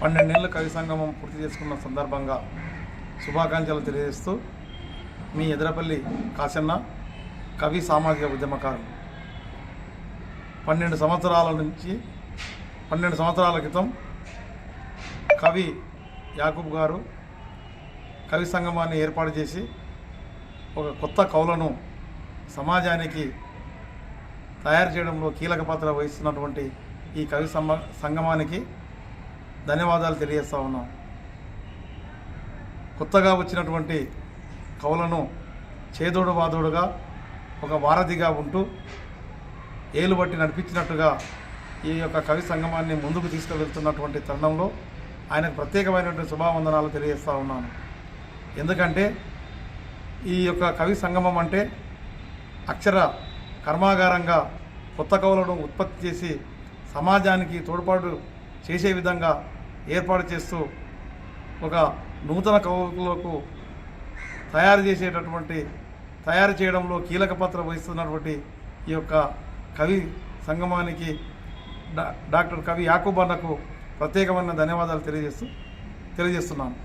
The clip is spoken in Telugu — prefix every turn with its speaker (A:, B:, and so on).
A: పన్నెండేళ్ళ కవి సంగమం పూర్తి చేసుకున్న సందర్భంగా శుభాకాంక్షలు తెలియజేస్తూ మీ ఎదురపల్లి కాశన్న కవి సామాజిక ఉద్యమకారులు. పన్నెండు సంవత్సరాల నుంచి పన్నెండు సంవత్సరాల క్రితం కవి యాకూబ్ గారు కవి సంగమాన్ని ఏర్పాటు చేసి ఒక కొత్త కవులను సమాజానికి తయారు చేయడంలో కీలక పాత్ర వహిస్తున్నటువంటి ఈ కవి సంగమానికి ధన్యవాదాలు తెలియజేస్తా ఉన్నాం. కొత్తగా వచ్చినటువంటి కవులను చేదోడు వాదోడుగా ఒక వారధిగా ఉంటూ ఏలు బట్టి నడిపించినట్టుగా ఈ యొక్క కవి సంగమాన్ని ముందుకు తీసుకువెళ్తున్నటువంటి తరుణంలో ఆయనకు ప్రత్యేకమైనటువంటి శుభావందనాలు తెలియజేస్తా ఉన్నాను. ఎందుకంటే ఈ యొక్క కవి సంగమం అంటే అక్షర కర్మాగారంగా కొత్త కవులను ఉత్పత్తి చేసి సమాజానికి తోడ్పాటు చేసే విధంగా ఏర్పాటు చేస్తూ ఒక నూతన కవులకు తయారు చేసేటటువంటి తయారు చేయడంలో కీలక పాత్ర వహిస్తున్నటువంటి ఈ యొక్క కవి సంగమానికి డా డాక్టర్ కవి యాకూబ్ అన్నకు ప్రత్యేకమైన ధన్యవాదాలు తెలియజేస్తూ తెలియజేస్తున్నాను.